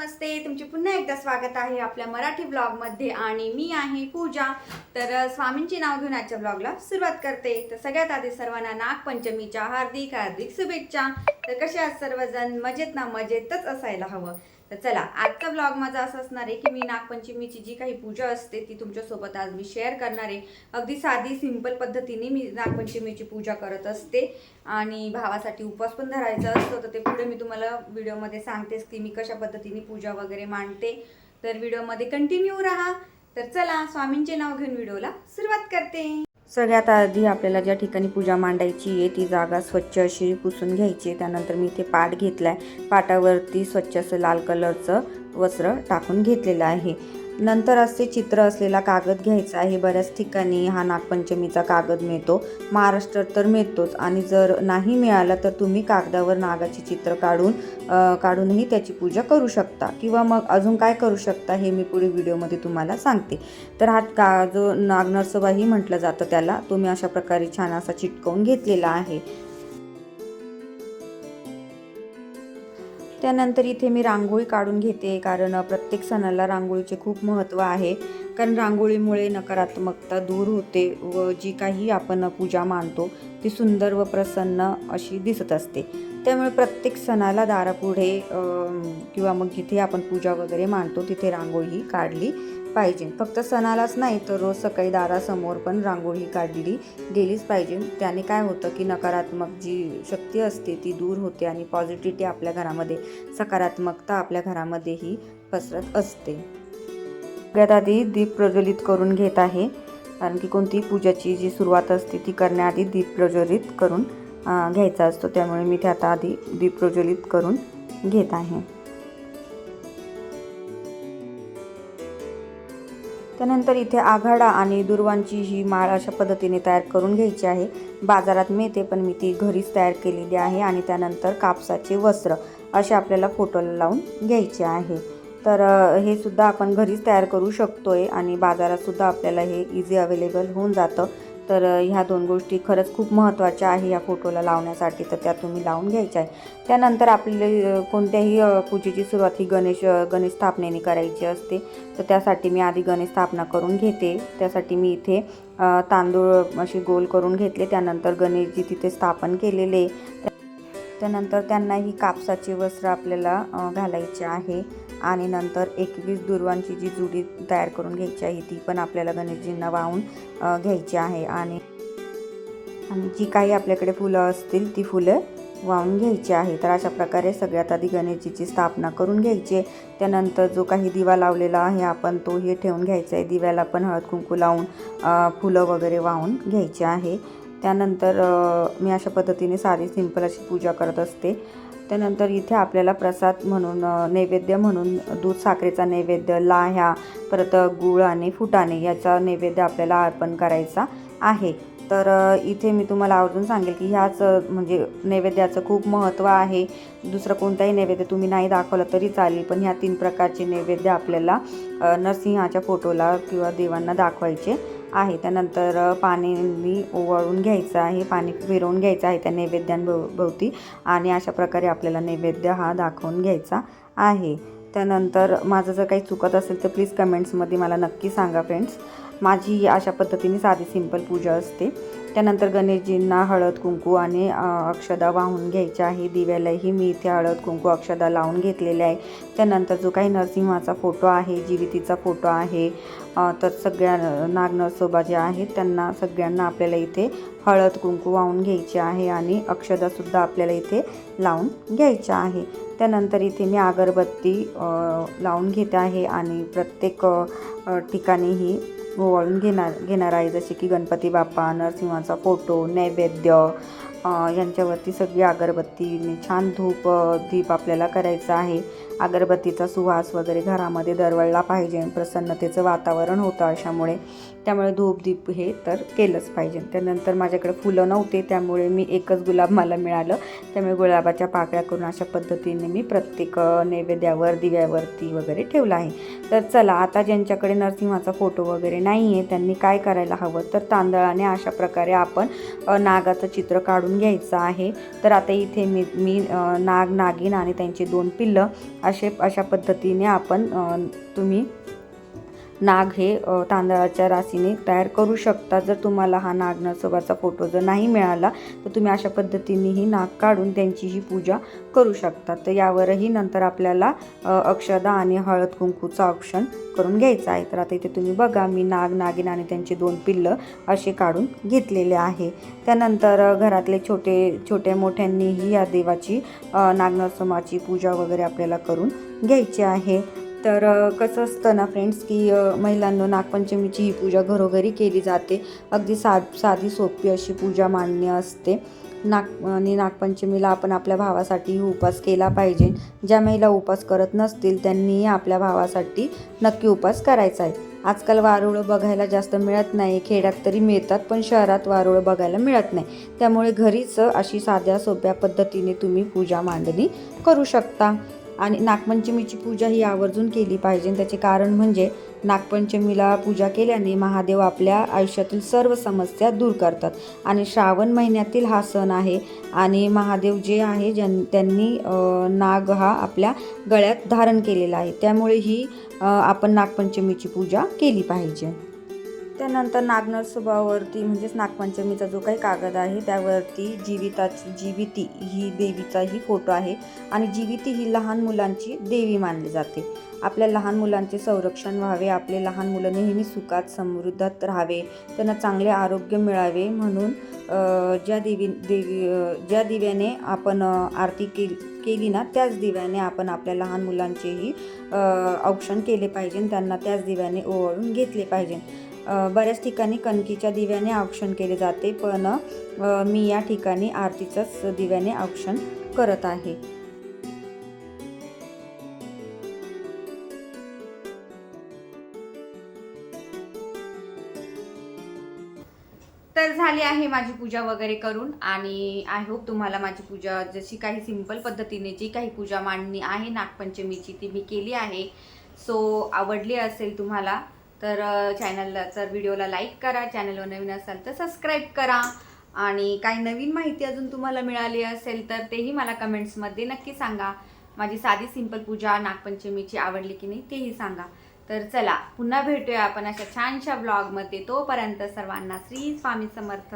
नमस्ते. तुमचे पुन्हा एकदा स्वागत आहे आपल्या मराठी ब्लॉगमध्ये आणि मी आहे पूजा. तर स्वामींचे नाव घेऊन आजच्या ब्लॉगला सुरुवात करते. तर सगळ्यात आधी सर्वांना नागपंचमीच्या हार्दिक हार्दिक शुभेच्छा. तर कसे आहात सर्वजण? मजेत ना? मजेतच असायला हवं. तर चला आजचा ब्लॉग माझा असा असणार आहे की मी नागपंचमीची जी काही पूजा असते ती तुमच्यासोबत आज मी शेअर करणार आहे. अगदी साधी सिंपल पद्धतीने मी नागपंचमीची पूजा करत असते आणि भावासाठी उपवास पण धरायचा असतो. तर ते पुढे मी तुम्हाला व्हिडिओमध्ये सांगतेच की मी कशा पद्धतीने पूजा वगैरे मांडते. तर व्हिडिओमध्ये कंटिन्यू राहा. तर चला स्वामींचे नाव घेऊन व्हिडिओला सुरुवात करते. सगळ्यात आधी आपल्याला ज्या ठिकाणी पूजा मांडायची आहे ती जागा स्वच्छ अशी पुसून घ्यायची आहे. त्यानंतर मी इथे पाट घेतला आहे पाटावरती स्वच्छ असं लाल कलरचं वस्त्र टाकून घेतलेलं आहे. नंतर असे चित्र असलेला कागद घ्यायचा आहे. बऱ्याच ठिकाणी हा नागपंचमीचा कागद मिळतो. महाराष्ट्रात तर मिळतोच. आणि जर नाही मिळाला तर तुम्ही कागदावर नागाचे चित्र काढून काढूनही त्याची पूजा करू शकता. किंवा मग अजून काय करू शकता हे मी पुढे व्हिडिओमध्ये तुम्हाला सांगते. तर हा का जो नागनरसोबाही म्हटलं जातं त्याला तो मी अशा प्रकारे छान असा चिटकवून घेतलेला आहे. त्यानंतर इथे मी रांगोळी काढून घेते कारण प्रत्येक सणाला रांगोळीचे खूप महत्त्व आहे. कारण रांगोळीमुळे नकारात्मकता दूर होते व जी काही आपण पूजा मानतो ती सुंदर व प्रसन्न अशी दिसत असते. त्यामुळे प्रत्येक सणाला दारापुढे किंवा मग जिथे आपण पूजा वगैरे मानतो तिथे रांगोळी काढली. पाहिजे. फक्त सणालाच नाही तर रोज सकाळी दारासमोर पण रांगोळी काढली गेलीच पाहिजे. त्याने काय होतं की नकारात्मक जी शक्ती असते ती दूर होते आणि पॉझिटिव्हिटी आपल्या घरामध्ये सकारात्मकता आपल्या घरामध्येही पसरत असते. सगळ्यात आधी दीप प्रज्वलित करून घेत आहे. कारण की कोणतीही पूजाची जी सुरुवात असते ती करण्याआधी दीप प्रज्वलित करून घ्यायचा असतो. त्यामुळे मी ते आता आधी दीप प्रज्वलित करून घेत आहे. त्यानंतर इथे आघाडा आणि दुर्वांची ही माळ अशा पद्धतीने तयार करून घ्यायची आहे. बाजारात मिळते पण मी ती घरीच तयार केलेली आहे आणि त्यानंतर कापसाचे वस्त्र असे आपल्याला फोटोला लावून घ्यायचे आहे. तर हे सुद्धा आपण घरीच तयार करू शकतो आहे आणि बाजारातसुद्धा आपल्याला हे इझी अवेलेबल होऊन जातं. तर ह्या दोन गोष्टी खरंच खूप महत्त्वाच्या आहे या फोटोला लावण्यासाठी. तर त्या तुम्ही लावून घ्यायच्या आहे त्यानंतर आपली कोणत्याही पूजेची सुरुवात ही गणेश गणेश स्थापनेने करायची असते. तर त्यासाठी मी आधी गणेश स्थापना करून घेते. त्यासाठी मी इथे तांदूळ असे गोल करून घेतले. त्यानंतर गणेशजी तिथे स्थापन केलेले. त्यानंतर त्यांनाही कापसाचे वस्त्र आपल्याला घालायचे आहे. आणि नंतर एकवीस दुर्वांची जी जुडी तयार करून घ्यायची आहे ती पण आपल्याला गणेशजींना वाहून घ्यायची आहे. आणि आणि जी काही आपल्याकडे फुलं असतील ती फुलं वाहून घ्यायची आहे. तर अशा प्रकारे सगळ्यात आधी गणेशजीची स्थापना करून घ्यायची आहे. त्यानंतर जो काही दिवा लावलेला आहे आपण तोही ठेवून घ्यायचा आहे. दिव्याला पण हळद कुंकू लावून फुलं वगैरे वाहून घ्यायची आहे. त्यानंतर मी अशा पद्धतीने साधी सिंपल अशी पूजा करत असते. त्यानंतर इथे आपल्याला प्रसाद म्हणून नैवेद्य म्हणून दूध साखरेचा नैवेद्य लाह्या परत गुळ आणि फुटाणे याचा नैवेद्य आपल्याला अर्पण करायचा आहे. तर इथे मी तुम्हाला आवर्जून सांगेल की ह्याच म्हणजे नैवेद्याचं खूप महत्त्व आहे. दुसरं कोणताही नैवेद्य तुम्ही नाही दाखवलं तरी चालेल पण ह्या तीन प्रकारचे नैवेद्य आपल्याला नरसिंहाच्या फोटोला किंवा देवांना दाखवायचे. आहे. त्यानंतर पाणी ओवाळून घ्यायचं आहे. पाणी फिरवून घ्यायचं आहे त्या नैवेद्यांभोवती आणि अशा प्रकारे आपल्याला नैवेद्य हा दाखवून घ्यायचा आहे. त्यानंतर माझं जर काही चुकत असेल तर प्लीज कमेंट्समध्ये मला नक्की सांगा फ्रेंड्स माझी अशा पद्धतीने साधी सिंपल पूजा असते. त्यानंतर गणेशजींना हळद कुंकू आणि अक्षदा वाहून घ्यायच्या आहे. दिव्यालाही मी इथे हळद कुंकू अक्षदा लावून घेतलेले आहे. त्यानंतर जो काही नरसिंहाचा फोटो आहे जीवितीचा फोटो आहे तर सगळ्या नागनरसोबा जे आहेत त्यांना सगळ्यांना आपल्याला इथे हळद कुंकू वाहून घ्यायची आहे आणि अक्षदासुद्धा आपल्याला इथे लावून घ्यायच्या आहे. त्यानंतर इथे मी अगरबत्ती लावून घेते आहे आणि प्रत्येक ठिकाणी ही ओवाळून घेणार घेणार आहे. जसे की गणपती बाप्पा नरसिंहाचा फोटो नैवेद्य यांच्यावरती सगळी अगरबत्तीने छान धूप दीप आपल्याला करायचा आहे. अगरबत्तीचा सुवास वगैरे घरामध्ये दरवळला पाहिजे. प्रसन्नतेचं वातावरण होतं अशामुळे. त्यामुळे धूप दीप हे तर केलंच पाहिजे. त्यानंतर माझ्याकडे फुलं नव्हते त्यामुळे मी एकच गुलाब मला मिळालं. त्यामुळे गुलाबाच्या पाकळ्या करून अशा पद्धतीने मी प्रत्येक नैवेद्यावर दिव्यावरती वगैरे ठेवलं आहे. तर चला आता ज्यांच्याकडे नरसिंहाचा फोटो वगैरे नाही आहे त्यांनी काय करायला हवं? तर तांदळाने अशा प्रकारे आपण नागाचं चित्र काढून घ्यायचं आहे. तर आता इथे मी मी नाग नागिन आणि त्यांची दोन पिल्लं असे अशा पद्धतीने आपण तुम्ही नाग हे तांदळाच्या राशीने तयार करू शकता. जर तुम्हाला हा नाग नरसोबाचा फोटो जर नाही मिळाला तर तुम्ही अशा पद्धतीनेही नाग काढून त्यांचीही पूजा करू शकता. तर यावरही नंतर आपल्याला अक्षदा आणि हळद कुंकूचं ऑप्शन करून घ्यायचा आहे. तर आता इथे तुम्ही बघा मी नाग नागिन आणि त्यांचे दोन पिल्लं असे काढून घेतलेले आहे. त्यानंतर घरातले छोटे छोट्या मोठ्यांनीही या देवाची अ, नागनरसोमाची पूजा वगैरे आपल्याला करून घ्यायची आहे. तर कसं असतं ना फ्रेंड्स की महिलांना महिलांनो नागपंचमीची ही पूजा घरोघरी केली जाते. अगदी सा साधी सोपी अशी पूजा मांडणी असते. नाग आणि नागपंचमीला आपण आपल्या भावासाठी उपास केला पाहिजे. ज्या महिला उपास करत नसतील त्यांनीही आपल्या भावासाठी नक्की उपास करायचा आहे. आजकाल वारुळं बघायला जास्त मिळत नाही. खेड्यात तरी मिळतात पण शहरात वारुळं बघायला मिळत नाही. त्यामुळे घरीच अशी साध्या सोप्या पद्धतीने तुम्ही पूजा मांडणी करू शकता. आणि नागपंचमीची पूजा ही आवर्जून केली पाहिजे. त्याचे कारण म्हणजे नागपंचमीला पूजा केल्याने महादेव आपल्या आयुष्यातील सर्व समस्या दूर करतात. आणि श्रावण महिन्यातील हा सण आहे आणि महादेव जे आहे ज्यां त्यांनी नाग हा आपल्या गळ्यात धारण केलेला आहे. त्यामुळे ही आपण नागपंचमीची पूजा केली पाहिजे. त्यानंतर नागनरसोबावरती म्हणजेच नागपंचमीचा जो काही कागद आहे त्यावरती जीविताची जीविती ही देवीचाही फोटो आहे आणि जीविती ही लहान मुलांची देवी मानली जाते. आपल्या लहान मुलांचे संरक्षण व्हावे आपले लहान मुलं नेहमी सुखात समृद्धात राहावे त्यांना चांगले आरोग्य मिळावे म्हणून ज्या देवी देवी ज्या दिव्याने आपण आरती केली केली ना त्याच दिव्याने आपण आपल्या लहान मुलांचेही औक्षण केले पाहिजे त्यांना त्याच दिव्याने ओवाळून घेतले पाहिजे. बऱ्याच ठिकाणी कणकीच्या दिव्याने औक्षण केले जाते पण मी या ठिकाणी आरतीचंच दिव्याने औक्षण करत आहे. तर झाली आहे माझी पूजा वगैरे करून आणि आय होप तुम्हाला माझी पूजा जशी काही सिंपल पद्धतीने जी काही पूजा मांडणी आहे नागपंचमीची ती मी केली आहे. सो आवडली असेल तुम्हाला तर चॅनलला तर व्हिडिओला लाईक करा. चॅनलवर नवीन असाल तर सबस्क्राईब करा. आणि काही नवीन माहिती अजून तुम्हाला मिळाली असेल तर तेही मला कमेंट्समध्ये नक्की सांगा. माझी साधी सिंपल पूजा नागपंचमीची आवडली की नाही तेही सांगा. तर चला पुन्हा भेटूया आपण अशा छानशा ब्लॉगमध्ये तोपर्यंत सर्वांना श्री स्वामी समर्थ.